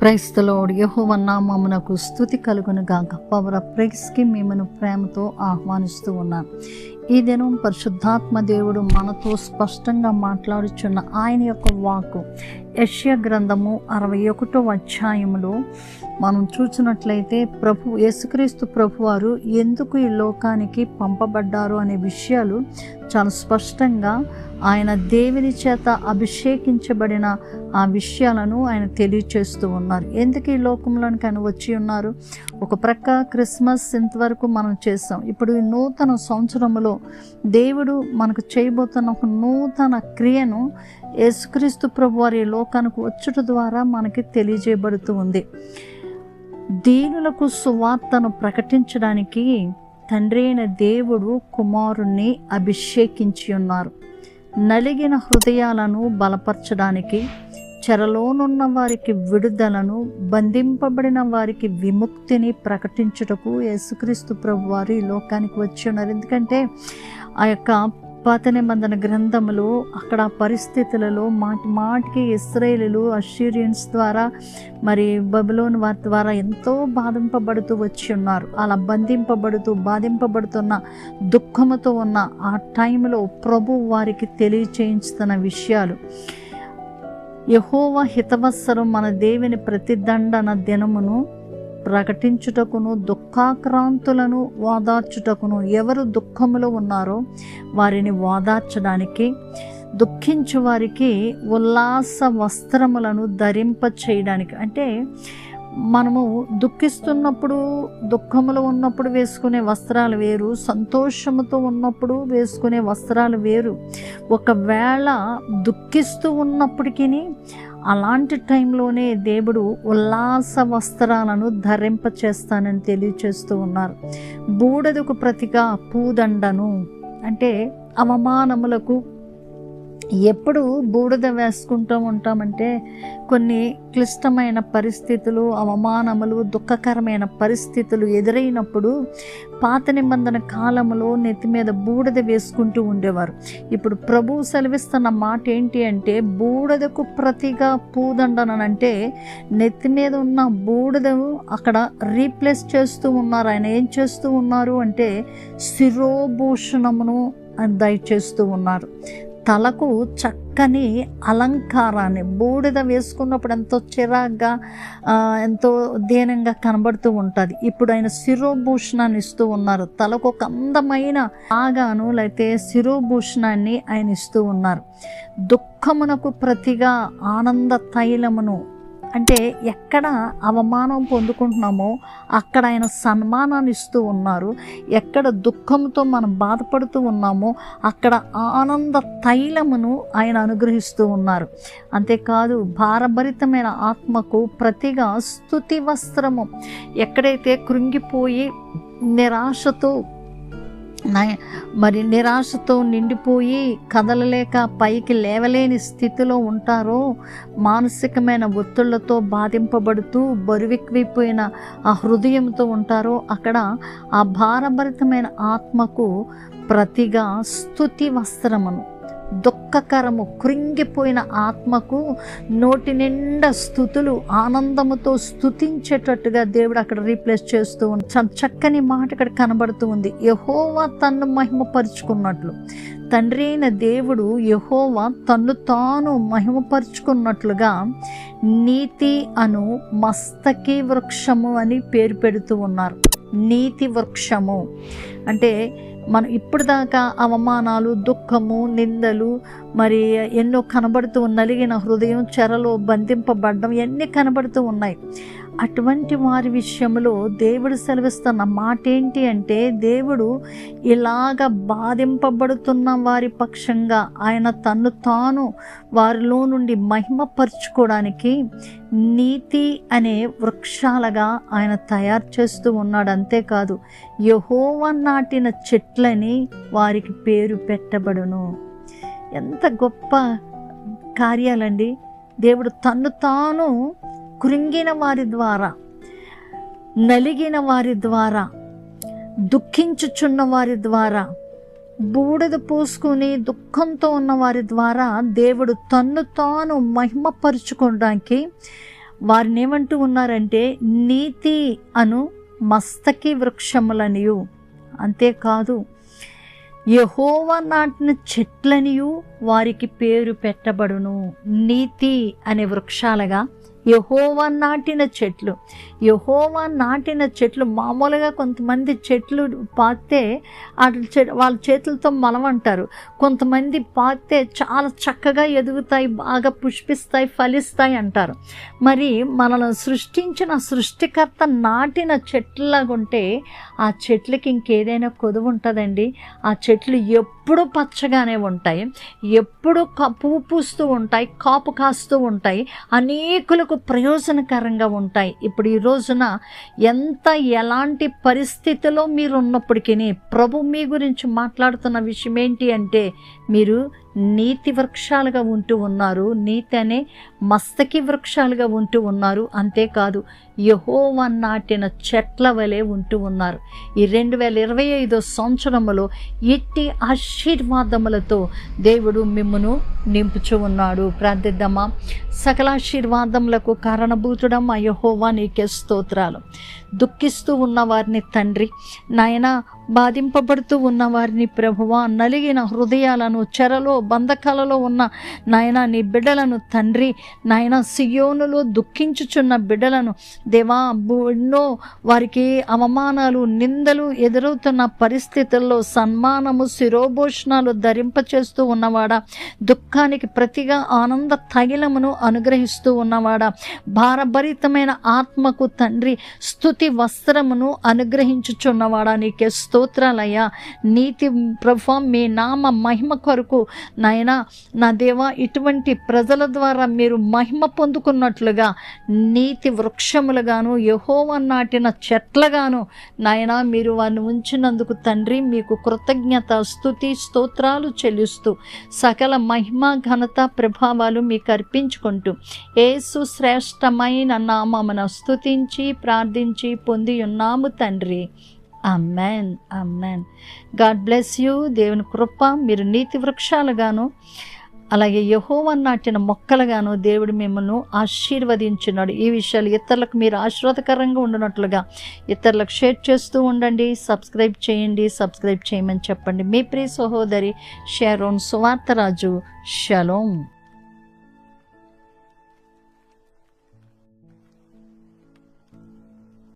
క్రైస్తలోడు యహోవన్నామమునకు స్థుతి కలుగును గాక. పవర్ ప్రైస్కి మిమ్మను ప్రేమతో ఆహ్వానిస్తూ ఉన్నాను ఈ దినం పరిశుద్ధాత్మ దేవుడు మనతో స్పష్టంగా మాట్లాడుచున్న ఆయన యొక్క వాక్కు యష్య గ్రంథము అరవై ఒకటో అధ్యాయంలో మనం చూసినట్లయితే ప్రభు యేసుక్రీస్తు ప్రభువారు ఎందుకు ఈ లోకానికి పంపబడ్డారు అనే విషయాలు చాలా స్పష్టంగా ఆయన దేవుని చేత అభిషేకించబడిన ఆ విషయాలను ఆయన తెలియచేస్తూ ఉన్నారు. ఎందుకు ఈ లోకంలోనికి ఆయన వచ్చి ఉన్నారు? ఒక ప్రక్క క్రిస్మస్ ఇంతవరకు మనం చేసాం ఇప్పుడు ఈ నూతన సంవత్సరంలో దేవుడు మనకు చేయబోతున్న ఒక నూతన క్రియను యేసుక్రీస్తు ప్రభు వారి లోకానికి వచ్చుట ద్వారా మనకి తెలియజేయబడుతూ ఉంది. దీనులకు సువార్తను ప్రకటించడానికి తండ్రి అయిన దేవుడు కుమారుణ్ణి అభిషేకించి ఉన్నారు. నలిగిన హృదయాలను బలపరచడానికి చెరలోనున్న వారికి విడుదలను బంధింపబడిన వారికి విముక్తిని ప్రకటించుటకు యేసుక్రీస్తు ప్రభు వారు ఈ లోకానికి వచ్చి ఉన్నారు. ఎందుకంటే ఆ యొక్క పాత నిబంధన గ్రంథములు అక్కడ పరిస్థితులలో మాటి మాటికి ఇస్రాయేలీలు అషీరియన్స్ ద్వారా మరి బబులోన్ వారి ద్వారా ఎంతో బాధింపబడుతూ వచ్చి ఉన్నారు. అలా బంధింపబడుతూ బాధింపబడుతున్న దుఃఖముతో ఉన్న ఆ టైంలో ప్రభు వారికి తెలియచేయించుతున్న విషయాలు. యహోవ హితవత్సరం మన దేవుని ప్రతిదండన దినమును ప్రకటించుటకును దుఃఖాక్రాంతులను ఓదార్చుటకును ఎవరు దుఃఖములో ఉన్నారో వారిని ఓదార్చడానికి దుఃఖించు వారికి ఉల్లాస వస్త్రములను ధరింప చేయడానికి అంటే మనము దుఃఖిస్తున్నప్పుడు దుఃఖములో ఉన్నప్పుడు వేసుకునే వస్త్రాలు వేరు సంతోషముతో ఉన్నప్పుడు వేసుకునే వస్త్రాలు వేరు. ఒకవేళ దుఃఖిస్తూ ఉన్నప్పటికీ అలాంటి టైంలోనే దేవుడు ఉల్లాస వస్త్రాలను ధరింప చేస్తానని తెలియచేస్తూ ఉన్నారు. బూడదకు ప్రతిగా పూదండను అంటే అవమానములకు ఎప్పుడు బూడిద వేసుకుంటూ ఉంటామంటే కొన్ని క్లిష్టమైన పరిస్థితులు అవమానములు దుఃఖకరమైన పరిస్థితులు ఎదురైనప్పుడు పాత నిబంధన కాలంలో నెత్తి మీద బూడిద వేసుకుంటూ ఉండేవారు. ఇప్పుడు ప్రభు సెలవిస్తున్న మాట ఏంటి అంటే బూడిదకు ప్రతిగా పూదండనంటే నెత్తి మీద ఉన్న బూడిద అక్కడ రీప్లేస్ చేస్తూ ఉన్నారు. ఆయన ఏం చేస్తూ ఉన్నారు అంటే శిరోభూషణమును దయచేస్తూ ఉన్నారు. తలకు చక్కని అలంకారాన్ని బూడిద వేసుకున్నప్పుడు ఎంతో చిరాగ్గా ఎంతో దీనంగా కనబడుతూ ఉంటుంది. ఇప్పుడు ఆయన శిరోభూషణాన్ని ఇస్తూ ఉన్నారు. తలకు ఒక అందమైన ఆగాను లేకపోతే శిరోభూషణాన్ని ఆయన ఇస్తూ ఉన్నారు. దుఃఖమునకు ప్రతిగా ఆనంద తైలమును అంటే ఎక్కడ అవమానం పొందుకుంటున్నామో అక్కడ ఆయన సన్మానాన్ని ఇస్తూ ఉన్నారు. ఎక్కడ దుఃఖంతో మనం బాధపడుతూ ఉన్నామో అక్కడ ఆనంద తైలమును ఆయన అనుగ్రహిస్తూ ఉన్నారు. అంతేకాదు భారభరితమైన ఆత్మకు ప్రతిగా స్థుతి వస్త్రము ఎక్కడైతే కృంగిపోయి నిరాశతో మరి నిరాశతో నిండిపోయి కదలలేక పైకి లేవలేని స్థితిలో ఉంటారో మానసికమైన ఒత్తిళ్ళతో బాధింపబడుతూ బరువెక్కిపోయిన ఆ హృదయంతో ఉంటారో అక్కడ ఆ భారభరితమైన ఆత్మకు ప్రతిగా స్థుతి వస్త్రమును. దుఃఖకరము కృంగిపోయిన ఆత్మకు నోటి నిండా స్థుతులు ఆనందముతో స్థుతించేటట్టుగా దేవుడు అక్కడ రీప్లేస్ చేస్తూ చక్కని మాట ఇక్కడ కనబడుతూ ఉంది. యహోవా తన్ను మహిమపరుచుకున్నట్లు. తండ్రి అయిన దేవుడు యహోవా తన్ను తాను మహిమపరుచుకున్నట్లుగా నీతి అను మస్తకి వృక్షము అని పేరు పెడుతూ ఉన్నారు. నీతి వృక్షము అంటే మనం ఇప్పుడు దాకా అవమానాలు దుఃఖము నిందలు మరి ఎన్నో కనబడుతూ నలిగిన హృదయం చెరలో బంధింపబడడం ఇవన్నీ కనబడుతూ ఉన్నాయి. అటువంటి వారి విషయంలో దేవుడు సెలవిస్తున్న మాట ఏంటి అంటే దేవుడు ఇలాగ బాధింపబడుతున్న వారి పక్షంగా ఆయన తన్ను తాను వారిలో నుండి మహిమపరుచుకోవడానికి నీతి అనే వృక్షాలుగా ఆయన తయారు చేస్తూ ఉన్నాడు. అంతేకాదు యహోవ నాటిన చెట్లని వారికి పేరు పెట్టబడును. ఎంత గొప్ప కార్యాలండి. దేవుడు తన్ను తాను కృంగిన వారి ద్వారా నలిగిన వారి ద్వారా దుఃఖించుచున్న వారి ద్వారా బూడిద పోసుకుని దుఃఖంతో ఉన్న వారి ద్వారా దేవుడు తన్ను తాను మహిమపరుచుకోవడానికి వారిని ఏమంటూ ఉన్నారంటే నీతి అను మస్తకి వృక్షములనియు. అంతేకాదు యహోవా నాటిన చెట్లనియు వారికి పేరు పెట్టబడును. నీతి అనే వృక్షాలుగా యహోవా నాటిన చెట్లు. యహోవా నాటిన చెట్లు. మామూలుగా కొంతమంది చెట్లు పాతే వాళ్ళ చేతులతో మలమంటారు. కొంతమంది పాతే చాలా చక్కగా ఎదుగుతాయి బాగా పుష్పిస్తాయి ఫలిస్తాయి అంటారు. మరి మనల్ని సృష్టించిన సృష్టికర్త నాటిన చెట్లలాగా ఉంటే ఆ చెట్లకి ఇంకేదైనా కొదువు ఉంటుందండి. ఆ చెట్లు ఎప్పుడు పచ్చగానే ఉంటాయి. ఎప్పుడు క- పువ్వు పూస్తూ ఉంటాయి కాపు కాస్తూ ఉంటాయి. అనేకులు మనకు ప్రయోజనకరంగా ఉంటాయి. ఇప్పుడు ఈ రోజున ఎంత ఎలాంటి పరిస్థితిలో మీరు ఉన్నప్పటికీ ప్రభు మీ గురించి మాట్లాడుతున్న విషయం ఏంటి అంటే మీరు నీతి వృక్షాలుగా ఉంటూ ఉన్నారు. నీతి అనే మస్తకి వృక్షాలుగా ఉంటూ ఉన్నారు. అంతేకాదు యహోవా నాటిన చెట్ల వలె ఉంటూ ఉన్నారు. ఈ రెండు వేల ఇరవై ఐదో సంవత్సరములో ఎట్టి ఆశీర్వాదములతో దేవుడు మిమ్మును నింపుచు ఉన్నాడు. ప్రార్థిద్దామా? సకల ఆశీర్వాదములకు కారణభూతుడం ఆ యహోవా నీకే స్తోత్రాలు. దుఃఖిస్తూ ఉన్న వారిని తండ్రి నాయన బాధింపబడుతూ ఉన్న వారిని ప్రభువా నలిగిన హృదయాలను చెరలో బంధకాలలో ఉన్న నాయన నీ బిడ్డలను తండ్రి నాయన సియోనులో దుఃఖించుచున్న బిడ్డలను దేవా ఎన్నో వారికి అవమానాలు నిందలు ఎదురవుతున్న పరిస్థితుల్లో సన్మానము శిరోభూషణాలు ధరింపచేస్తూ ఉన్నవాడా? దుఃఖానికి ప్రతిగా ఆనంద తైలమును అనుగ్రహిస్తూ ఉన్నవాడా? భారభరితమైన ఆత్మకు తండ్రి స్థుతి వస్త్రమును అనుగ్రహించుచున్నవాడా? నీకే స్తోత్రాలయ్యా. నీతి ప్రభు మీ నామ మహిమ కొరకు నాయన నా దేవా ఇటువంటి ప్రజల ద్వారా మీరు మహిమ పొందుకున్నట్లుగా నీతి వృక్షములుగాను యహోవ నాటిన చెట్లగాను నాయన మీరు వారిని ఉంచినందుకు తండ్రి మీకు కృతజ్ఞత స్థుతి స్తోత్రాలు చెల్లిస్తూ సకల మహిమ ఘనత ప్రభావాలు మీకు అర్పించుకుంటూ ఏసు శ్రేష్టమైన నామమున స్థుతించి ప్రార్థించి పొంది ఉన్నాము తండ్రి. Amen amen god bless you దేవుని కృప మీరు నీతి వృక్షాలుగాను అలాగే యహోవన్ నాటిన మొక్కలుగాను దేవుడు మిమ్మల్ని ఆశీర్వదించున్నాడు ఈ విషయాలు ఇతరులకు మీరు ఆశీర్వాదకరంగా ఉండినట్లుగా ఇతరులకు షేర్ చేస్తూ ఉండండి. సబ్స్క్రైబ్ చేయండి. సబ్స్క్రైబ్ చేయమని చెప్పండి. మీ ప్రియ సహోదరి షారోన్ సువార్తరాజు. షలోం.